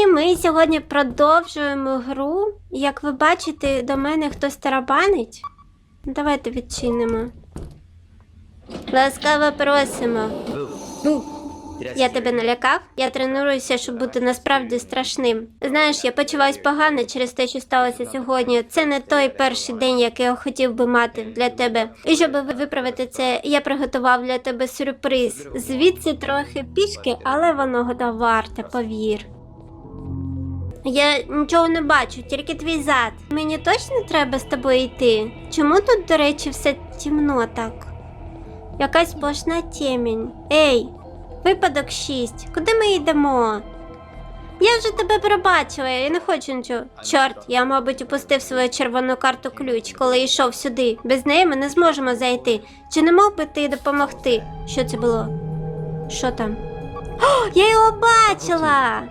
І ми сьогодні продовжуємо гру. Як ви бачите, до мене хтось тарабанить. Давайте відчинимо. Ласкаво просимо. Boo. Я тебе налякав? Я тренуюся, щоб бути насправді страшним. Знаєш, я почуваюсь погано через те, що сталося сьогодні. Це не той перший день, який я хотів би мати для тебе. І щоб виправити це, я приготував для тебе сюрприз. Звідси трохи пішки, але воно варте, повір. Я нічого не бачу, тільки твій зад. Мені точно треба з тобою йти. Чому тут, до речі, все темно так? Якась сплошна темінь. Ей, випадок 6. Куди ми йдемо? Я вже тебе пробачила, я не хочу нічого. Чорт, я, мабуть, упустив свою червону карту ключ, коли йшов сюди. Без неї ми не зможемо зайти. Чи не мог би ти допомогти? Що це було? Що там? О, я його бачила!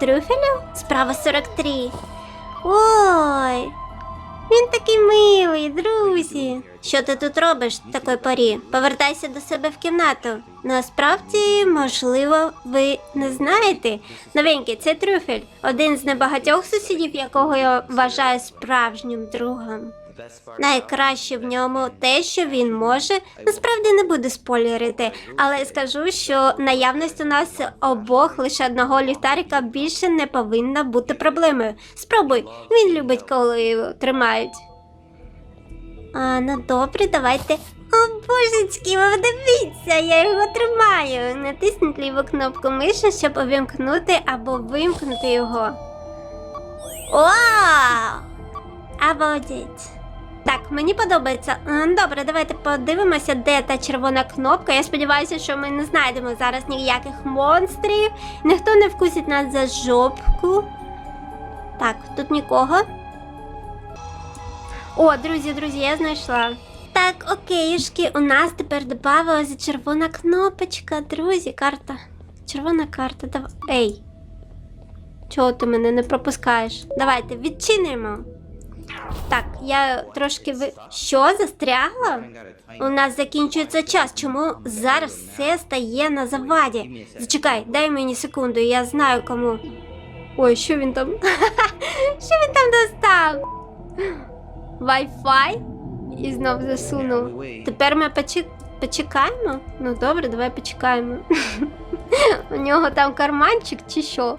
Трюфелю? Справа 43. Ой, він такий милий, друзі. Що ти тут робиш в такої порі? Повертайся до себе в кімнату. Насправді, можливо, ви не знаєте. Новенький, це трюфель, один з небагатьох сусідів, якого я вважаю справжнім другом. Найкраще в ньому те, що він може. Насправді не буду спойлерити, але скажу, що наявність у нас обох лише одного ліхтарика більше не повинна бути проблемою. Спробуй, він любить, коли його тримають. А, ну добре, давайте. О, божечки, ви дивіться, я його тримаю. Натисніть ліву кнопку миші, щоб увімкнути або вимкнути його. Вау! Обалдеть. Так, мені подобається. Е, Добре, давайте подивимося, де та червона кнопка. Я сподіваюся, що ми не знайдемо зараз ніяких монстрів. Ніхто не вкусить нас за жопку. Так, тут нікого. О, друзі, друзі, я знайшла. Так, окейшки, у нас тепер додавалася червона кнопочка, друзі, карта. Червона карта. Дав... Ей. Чого ти мене не пропускаєш? Давайте відчинимо. Так, я трошки ви. Що застрягла? У нас закінчується час. Чому зараз все стає на заваді? Зачекай, дай мені секунду, я знаю кому. Ой, що він там? Що він там достав? Wi-Fi? І знов засунув. Тепер ми почек... почекаємо? Ну добре, давай почекаємо. У нього там карманчик чи що?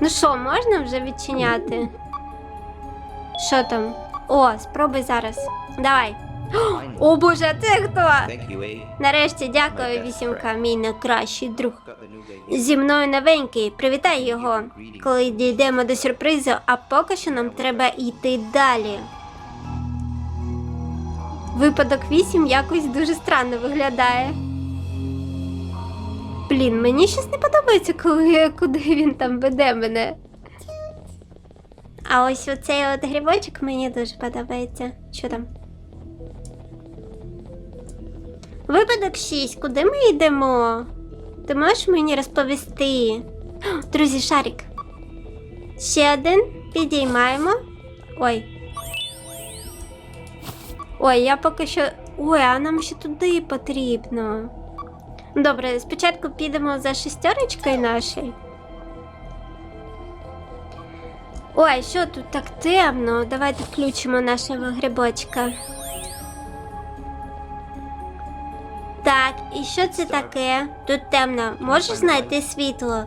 Ну що, можна вже відчиняти? Що там? О, спробуй зараз. Давай. О боже, це хто? Нарешті дякую, вісімка, мій найкращий друг. Зі мною новенький, привітай його, коли дійдемо до сюрпризу, а поки що нам треба йти далі. Випадок 8 якось дуже странно виглядає. Блін, мені щось не подобається, коли куди він там веде мене. А ось оцей от грибочок мені дуже подобається. Що там? Випадок 6. Куди ми йдемо? Ти можеш мені розповісти? Друзі, шарик. Ще один. Підіймаємо. Ой. Ой, я поки що. Ой, а нам ще туди потрібно. Добре, спочатку підемо за шестерочкою нашою. Ой, що тут так темно? Давайте включимо нашого грибочка. Так, і що це таке? Тут темно. Можеш знайти світло?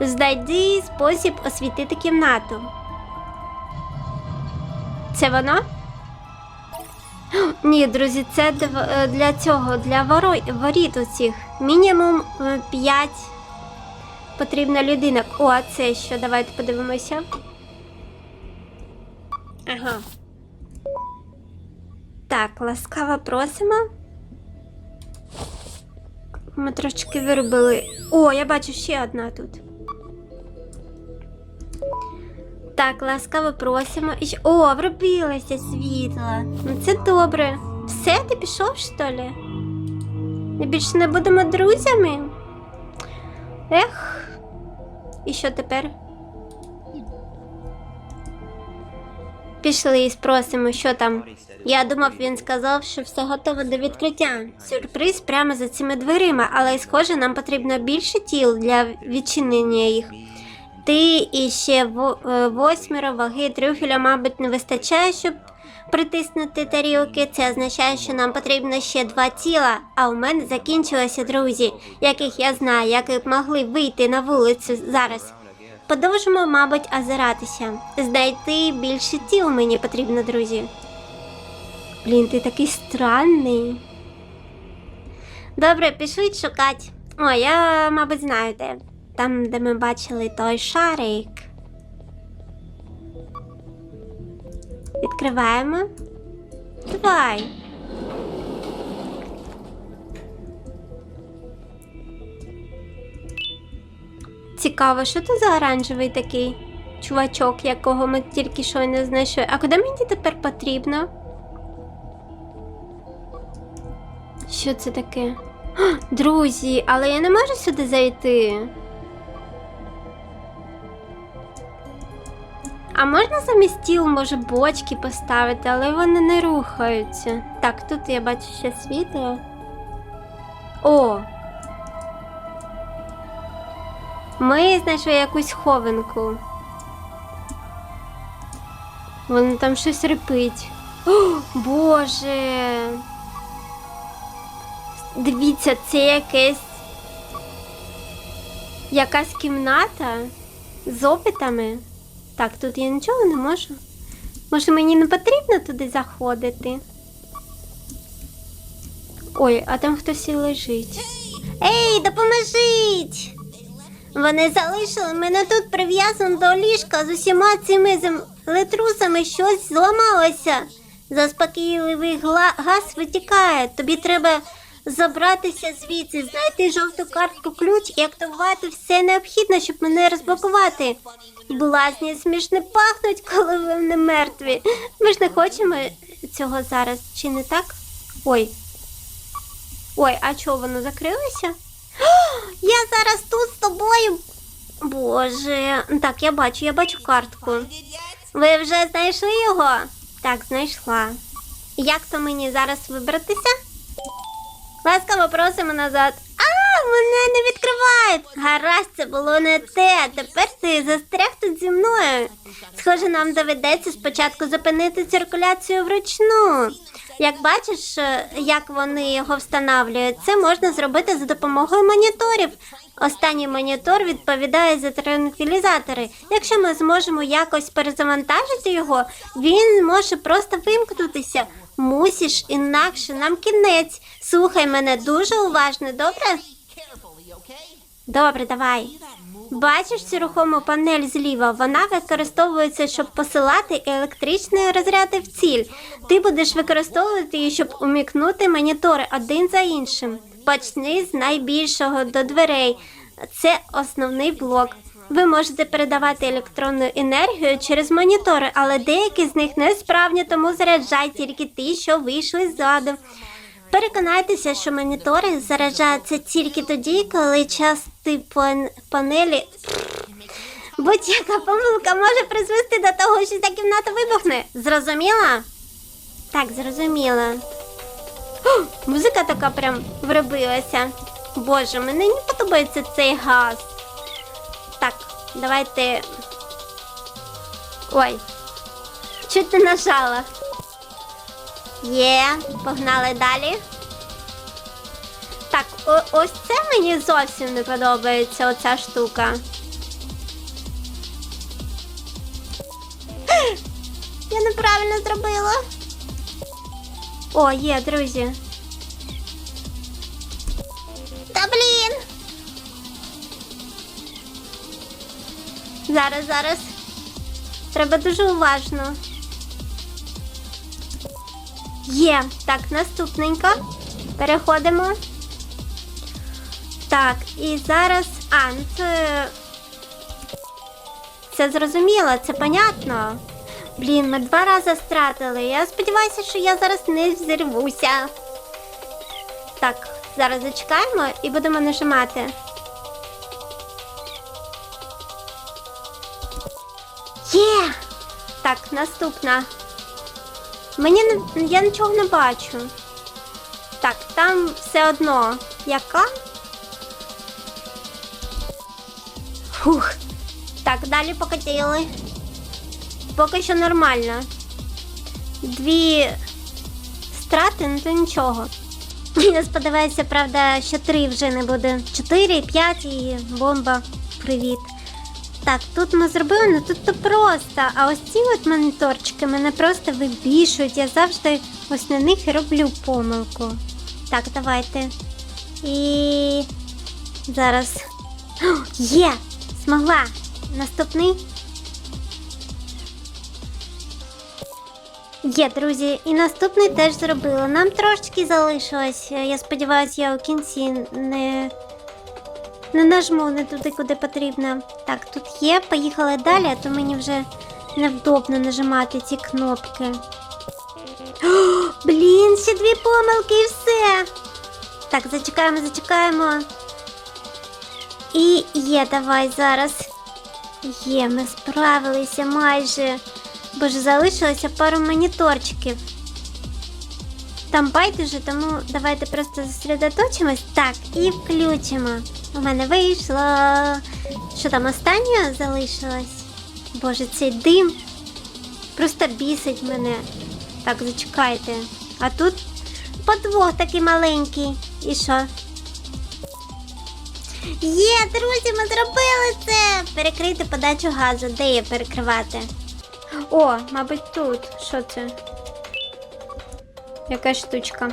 Знайди спосіб освітити кімнату. Це воно? Ні, друзі, це е, для цього, для воріт оцих. Мінімум 5 потрібно людинок. О, а це що? Давайте подивимося. Ага. Так, ласкаво просимо. Ми трошки виробили. О, я бачу ще одна тут. Так, ласкаво просимо. І... О, вробилося світло. Ну це добре. Все, ти пішов, що ли? Ми більше не будемо друзями? Ех. І що тепер? Пішли і спросимо, що там. Я думав, він сказав, що все готово до відкриття. Сюрприз прямо за цими дверима, але схоже, нам потрібно більше тіл для відчинення їх. Ти і ще е, восьмеро ваги трюфеля, мабуть, не вистачає, щоб притиснути тарілки. Це означає, що нам потрібно ще два тіла. А у мене закінчилися друзі, яких я знаю, які б могли вийти на вулицю зараз. Подовжимо, мабуть, озиратися. Знайти більше тіл мені потрібно, друзі. Блін, ти такий странний. Добре, пішли шукати. О, я, мабуть, знаю де. Там, де ми бачили той шарик. Відкриваємо. Давай. Цікаво, що це за оранжевий такий чувачок, якого ми тільки що не знайшли. А куди мені тепер потрібно? Що це таке? Друзі, але я не можу сюди зайти. А можна замість стіл, може, бочки поставити, але вони не рухаються. Так, тут я бачу ще світло. О! Ми знайшли якусь хованку. Воно там щось репить. О, Боже. Дивіться, це якесь. Якась кімната з опитами. Так, тут я нічого не можу. Може, мені не потрібно туди заходити? Ой, а там хтось і лежить. Ей, допоможіть! Вони залишили мене тут прив'язано до ліжка з усіма цими землетрусами щось зламалося. Заспокійливий газ витікає. Тобі треба забратися звідси, знайти жовту картку ключ і активувати все необхідне, щоб мене розблокувати. Блазні смішно пахнуть, коли ви вони мертві. Ми ж не хочемо цього зараз, чи не так? Ой. Ой, а чого воно закрилося? Я зараз тут з тобою. Боже, так, я бачу, я бачу картку. Ви вже знайшли його? Так, знайшла. Як то мені зараз вибратися? Ласкаво просимо назад. А, мене не відкривають. Гаразд, це було не те. Тепер ти застряг тут зі мною. Схоже, нам доведеться спочатку зупинити циркуляцію вручну. Як бачиш, е, як вони його встановлюють, це можна зробити за допомогою моніторів. Останній монітор відповідає за транквілізатори. Якщо ми зможемо якось перезавантажити його, він може просто вимкнутися. Мусиш, інакше нам кінець. Слухай мене дуже уважно, добре? Добре, давай. Бачиш цю рухому панель зліва? Вона використовується, щоб посилати електричні розряди в ціль. Ти будеш використовувати її, щоб умікнути монітори один за іншим. Почни з найбільшого до дверей. Це основний блок. Ви можете передавати електронну енергію через монітори, але деякі з них несправні, тому заряджай тільки ті, що вийшли ззаду. Переконайтеся, що монітори заряджаються тільки тоді, коли части панелі. Будь-яка помилка може призвести до того, що ця кімната вибухне. Зрозуміла? Так, зрозуміла. О, музика така прям вробилася. Боже, мені не подобається цей газ. Так, давайте. Ой. Чуть не нажала. Є, погнали далі. Так, о- ось це мені зовсім не подобається, оця штука. Я неправильно зробила. О, є, друзі. Та блін. Зараз, зараз. Треба дуже уважно. Є. Так, наступненько. Переходимо. Так, і зараз. А, ну це. Це зрозуміло, це понятно. Блін, ми два рази стратили. Я сподіваюся, що я зараз не взірвуся. Так, зараз зачекаємо і будемо нажимати. Є! Так, наступна. Мені не, я нічого не бачу. Так, там все одно. Яка? Фух. Так, далі покатили. Поки що нормально. Дві страти, ну то нічого. Я сподіваюся, правда, що три вже не буде. Чотири, п'ять і бомба. Привіт. Так, тут ми зробили, ну тут то просто. А ось ці от моніторчики мене просто вибішують. Я завжди ось на них роблю помилку. Так, давайте. І зараз. О, є! Змогла! Наступний. Є, друзі, і наступний теж зробила. Нам трошечки залишилось. Я сподіваюся, я у кінці не, не нажму не туди, куди потрібно. Так, тут є. Поїхали далі, а то мені вже невдобно нажимати ці кнопки. О, блін, ще дві помилки і все. Так, зачекаємо, зачекаємо. І є, давай зараз. Є, ми справилися майже. Боже, залишилося пару моніторчиків. Там байдуже, тому давайте просто зосередоточимось. Так, і включимо. У мене вийшло. Що там останнє залишилось? Боже, цей дим просто бісить мене. Так, зачекайте. А тут подвох такий маленький. І що? Є, друзі, ми зробили це! Перекрити подачу газу. Де її перекривати? О, мабуть, тут. Що це? Яка штучка.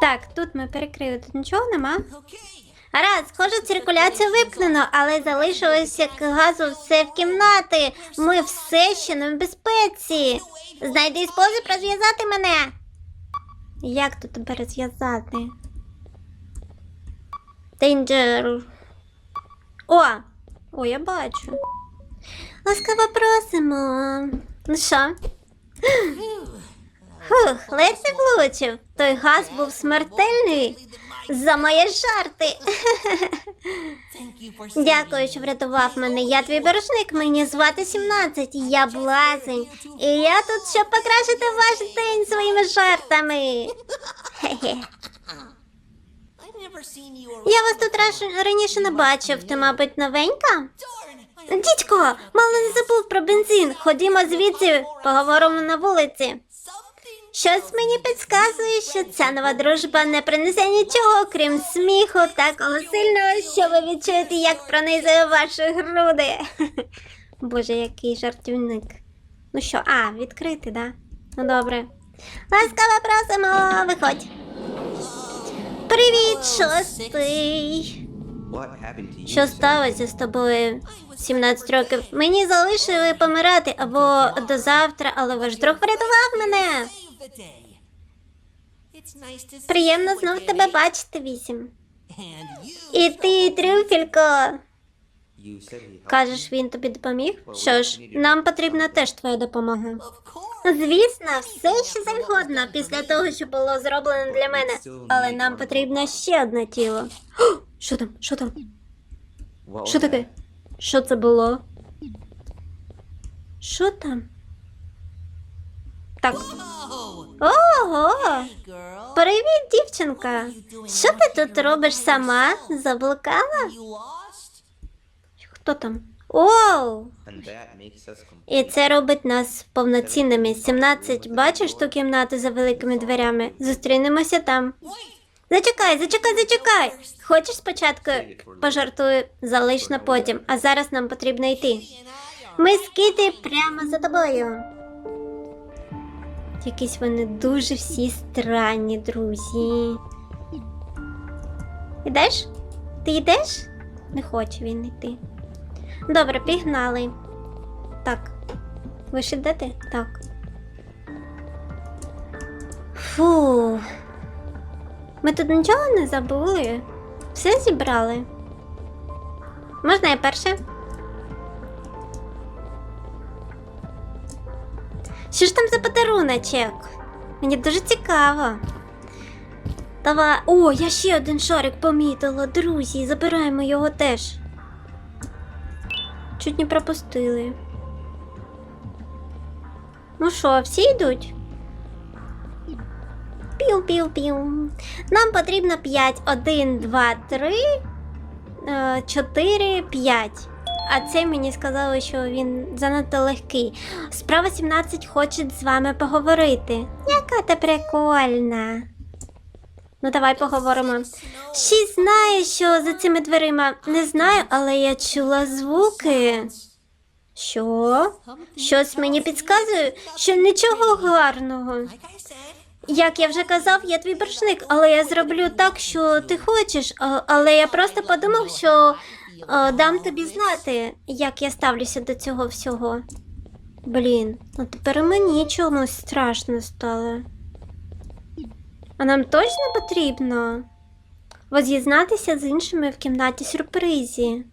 Так, тут ми перекрили. Тут нічого нема. Гаразд, схоже, циркуляцію вимкнено, але залишилось як газу все в кімнати. Ми все ще не в безпеці. Знайди спосіб розв'язати мене. Як тут тебе розв'язати? Danger. О! О, я бачу. Ласкаво просимо. Ну що? Фух, ледь влучив. Той газ був смертельний за мої жарти. Дякую, що врятував мене. Я твій боржник, мені звати 17, я блазень. І я тут, щоб покращити ваш день своїми жартами. Я вас тут раніше не бачив, ти, мабуть, новенька? Дідько, мало не забув про бензин. Ходімо звідси, поговоримо на вулиці. Щось мені підказує, що ця нова дружба не принесе нічого, крім сміху такого сильного, що ви відчуєте, як пронизує ваші груди. Боже, який жартівник. Ну що, а, відкрити, да? Ну добре. Ласкаво просимо, виходь. Привіт, шостий. Що сталося з тобою 17 років? Мені залишили помирати або до завтра, але ваш друг врятував мене. Приємно знов тебе бачити, вісім. І ти, трюфелько. Кажеш, він тобі допоміг? Що ж, нам потрібна теж твоя допомога. Звісно, все що завгодно після того, що було зроблено для мене. Але нам потрібно ще одне тіло. О, Що там? Що там? Що таке? Що це було? Що там? Так. Ого! Привіт, дівчинка! Що ти тут робиш сама? Заблукала? Хто там? Оу! І це робить нас повноцінними. 17. Бачиш ту кімнату за великими дверями? Зустрінемося там. Зачекай, зачекай, зачекай. Хочеш спочатку пожартую, залиш на потім, а зараз нам потрібно йти. Ми з Кіті прямо за тобою. Якісь вони дуже всі странні, друзі. Ідеш? Ти йдеш? Не хоче він йти. Добре, пігнали. Так. Ви ж йдете? Так. Фу. Ми тут нічого не забули. Все зібрали. Можна я перше? Що ж там за подаруночок? Мені дуже цікаво. Давай. О, я ще один шарик помітила, друзі, забираємо його теж. Чуть не пропустили. Ну що, всі йдуть? Піу-піу-піу. Нам потрібно 5. 1, 2, 3, 4, 5. А це мені сказали, що він занадто легкий. Справа 17 хоче з вами поговорити. Яка ти прикольна. Ну, давай поговоримо. Шість знає, що за цими дверима. Не знаю, але я чула звуки. Що? Щось мені підказує, що нічого гарного. Як я вже казав, я твій боржник, але я зроблю так, що ти хочеш. Але я просто подумав, що е, дам тобі знати, як я ставлюся до цього всього. Блін, ну тепер і мені чомусь страшно стало. А нам точно потрібно воз'єднатися з іншими в кімнаті сюрпризі.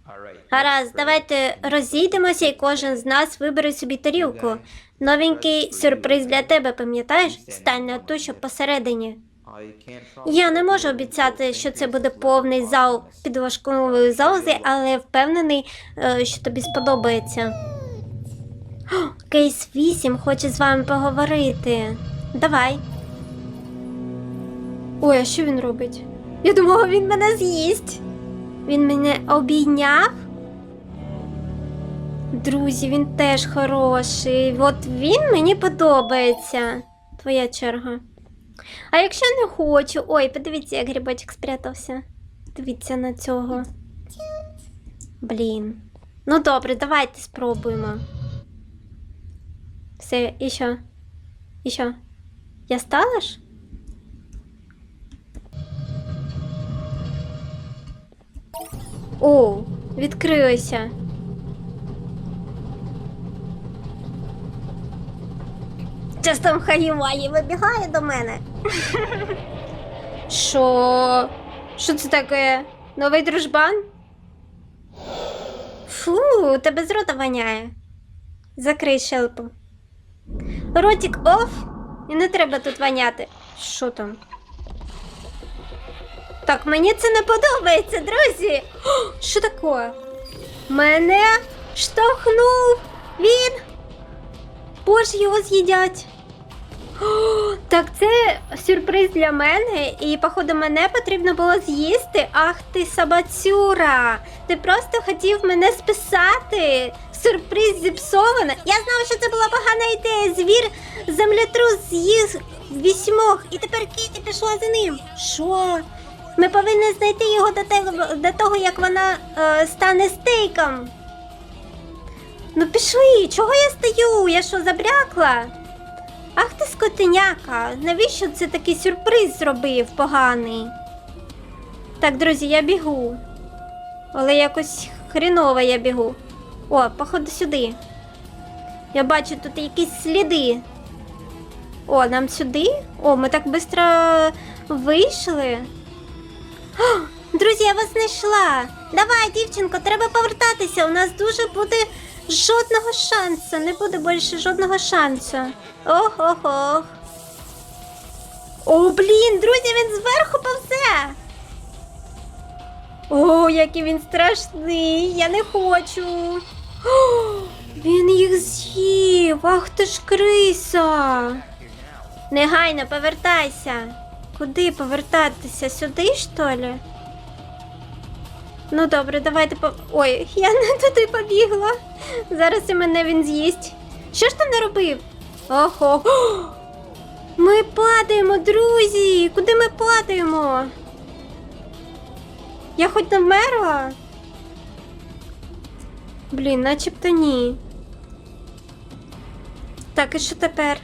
Гаразд, давайте розійдемося і кожен з нас вибере собі тарілку. Новенький сюрприз для тебе, пам'ятаєш? Стань на ту, що посередині. Я не можу обіцяти, що це буде повний зал підважкової залози, але впевнений, е, що тобі сподобається. О, Кейс 8 хоче з вами поговорити. Давай. Ой, а що він робить? Я думала, він мене з'їсть. Він мене обійняв. Друзі, він теж хороший. От він мені подобається. Твоя черга. А якщо не хочу. Ой, подивіться, як грибочок спрятався. Дивіться на цього. Блін. Ну добре, давайте спробуємо. Все, і що? І що? Я стала ж? О, відкрилося. Часто Хаїваї вибігає до мене. Що? Що це таке? Новий дружбан? Фу, тебе з рота воняє. Закрий шелпу. Ротик оф, і не треба тут воняти. Що там? Так, мені це не подобається, друзі. Що таке? Мене штовхнув він. Боже, його з'їдять. Так це сюрприз для мене, і походу мене потрібно було з'їсти. Ах ти собацюра! Ти просто хотів мене списати. Сюрприз зіпсовано. Я знала, що це була погана ідея. Звір землетрус з'їв вісьмох, і тепер Кіті пішла за ним. Що? Ми повинні знайти його до того як вона е, стане стейком. Ну пішли, чого я стою? Я що, забрякла? Ах ти скотиняка, навіщо це такий сюрприз зробив поганий? Так, друзі, я бігу. Але якось хріново я бігу. О, походу сюди. Я бачу тут якісь сліди. О, нам сюди? О, ми так швидко вийшли. О, друзі, я вас знайшла. Давай, дівчинко, треба повертатися. У нас дуже буде жодного шансу. Не буде більше жодного шансу. Ох, ох, ох. О, блін, друзі, він зверху повзе. О, який він страшний. Я не хочу. О, він їх з'їв. Ах ти ж криса. Негайно повертайся. Куди повертатися? Сюди, що ли? Ну добре, давайте по. Ой, я не туди побігла. Зараз і мене він з'їсть. Що ж там не робив? Ого. Ми падаємо, друзі! Куди ми падаємо? Я хоч не вмерла? Блін, начебто ні. Так, і що тепер?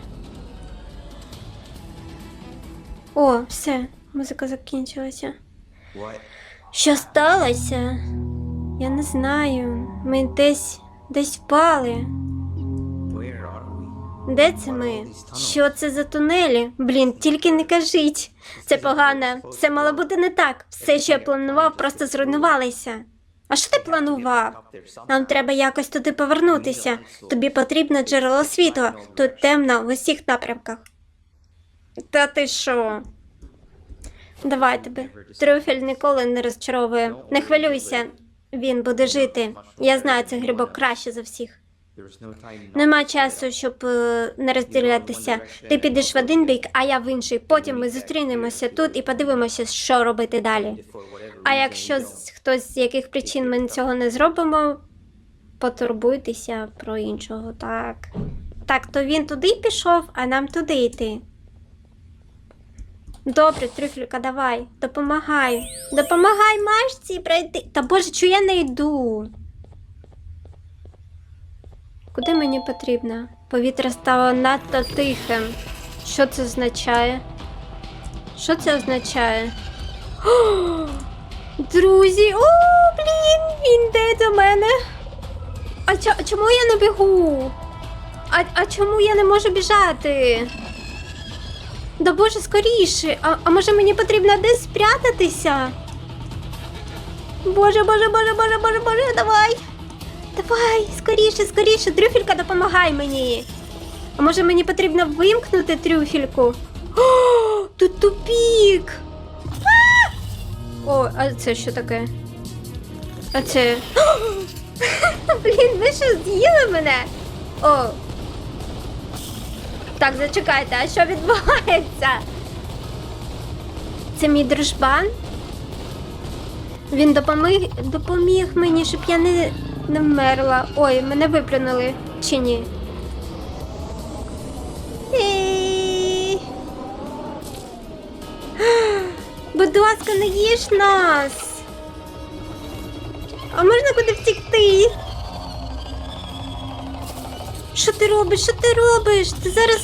О, все, музика закінчилася. What? Що сталося? Я не знаю. Ми десь десь впали. Де це ми? Що це за тунелі? Блін, тільки не кажіть. Це погано. Все мало бути не так. Все, що я планував, просто зруйнувалося. А що ти планував? Нам треба якось туди повернутися. Тобі потрібно джерело світла. Тут темно в усіх напрямках. Та ти що? Давай тебе. Трюфель ніколи не розчаровує. Не хвилюйся. Він буде жити. Я знаю цей грибок краще за всіх. Нема часу, щоб е, не розділятися. Ти підеш в один бік, а я в інший. Потім ми зустрінемося тут і подивимося, що робити далі. А якщо хтось з яких причин ми цього не зробимо, потурбуйтеся про іншого. Так. Так, то він туди пішов, а нам туди йти. Добре, трюфелька, давай, допомагай. Допомагай Машці пройти. Та боже, чого я не йду? Куди мені потрібно? Повітря стало надто тихим. Що це означає? Що це означає? О, Друзі, о, блін, він йде до мене. А чо- а чому я не бігу? А, а чому я не можу біжати? Да боже, скоріше. А, а може мені потрібно десь спрятатися? Боже, боже, боже, боже, боже, боже, давай. Давай, скоріше, скоріше, трюфелька, допомагай мені. А може мені потрібно вимкнути трюфельку? О, тут тупік. А! О, а це що таке? А це. Блін, ви що з'їли мене? О. Так, зачекайте, а що відбувається? Це мій дружбан? Він допоміг, допоміг мені, щоб я не, не вмерла. Ой, мене виплюнули. Чи ні? Ей. Будь ласка, не їж нас. А можна куди втікти? Що ти робиш? Що ти робиш? Ти зараз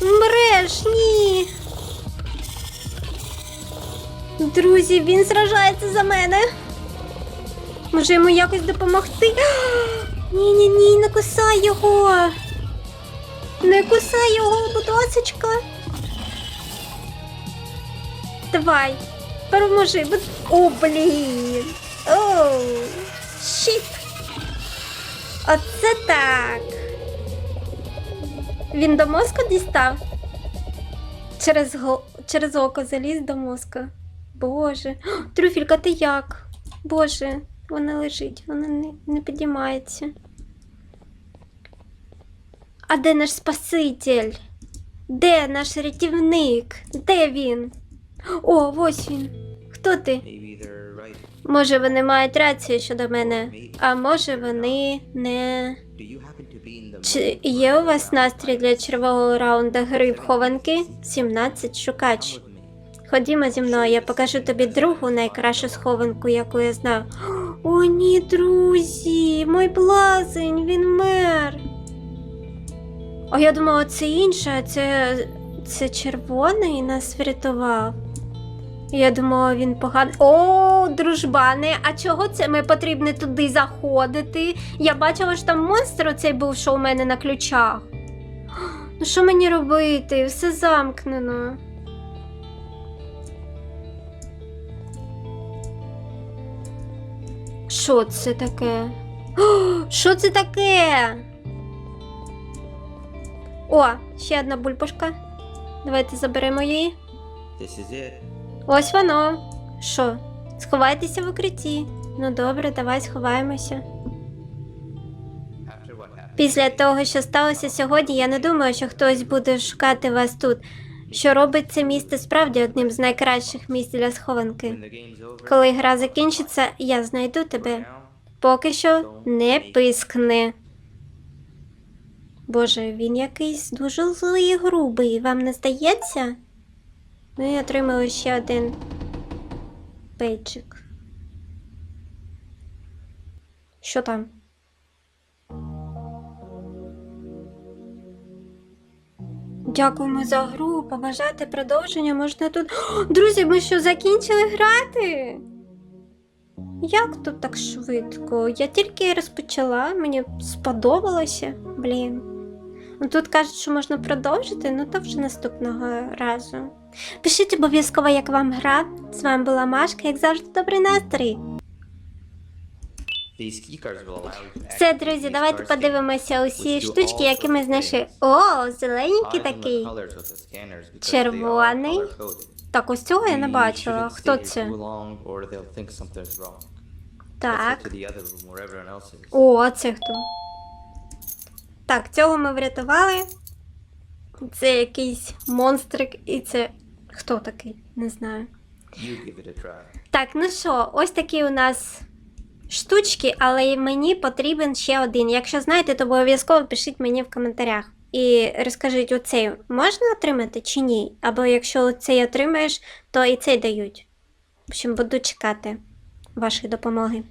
вмреш, ні. Друзі, він сражається за мене. Може йому якось допомогти? Ні, ні, ні, не кусай його. Не кусай його, будь ласочка. Давай, переможи. Будь... О, блін. Оу, щит. Оце так. Він до мозку дістав? Через, го... Через око заліз до мозку. Боже. О, Трюфелька, ти як? Боже, вона лежить, вона не, не підіймається. А де наш Спаситель? Де наш рятівник? Де він? О, ось він. Хто ти? Може, вони мають рацію щодо мене, а може вони не. Чи є у вас настрій для червового раунду гри в хованки? 17 шукач. Ходімо зі мною, я покажу тобі другу найкращу схованку, яку я знаю. О, ні, друзі, мой блазень, він мер. А я думала, це інше, а це, це червоний нас врятував. Я думала, він поганий. О, дружбани, а чого це ми потрібно туди заходити? Я бачила, що там монстр оцей був, що у мене на ключах. Ну що мені робити? Все замкнено. Що це таке? Що це таке? О, ще одна бульбашка. Давайте заберемо її. This is. Ось воно. Що? Сховайтеся в укритті. Ну добре, давай сховаємося. Після того, що сталося сьогодні, я не думаю, що хтось буде шукати вас тут. Що робить це місце справді одним з найкращих місць для схованки. Коли гра закінчиться, я знайду тебе. Поки що не пискни. Боже, він якийсь дуже злий і грубий, вам не здається? Ну і отримали ще один пейджик. Що там? Дякуємо за гру. Побажати продовження можна тут. О, друзі, ми що закінчили грати? Як тут так швидко? Я тільки розпочала, мені сподобалося. Блін. Тут кажуть, що можна продовжити, ну то вже наступного разу. Пишіть обов'язково, як вам гра. З вами була Машка, як завжди, добрий настрій. Все, друзі, давайте подивимося усі штучки, які ми знайшли. О, зелененький такий. Червоний. Так, ось цього я не бачила. Хто це? Так. О, це хто? Так, цього ми врятували. Це якийсь монстрик, і це. Хто такий? Не знаю. You give it a try. Так, ну що, ось такі у нас штучки, але мені потрібен ще один. Якщо знаєте, то обов'язково пишіть мені в коментарях. І розкажіть, оцей можна отримати чи ні? Або якщо цей отримаєш, то і цей дають. В общем, буду чекати вашої допомоги.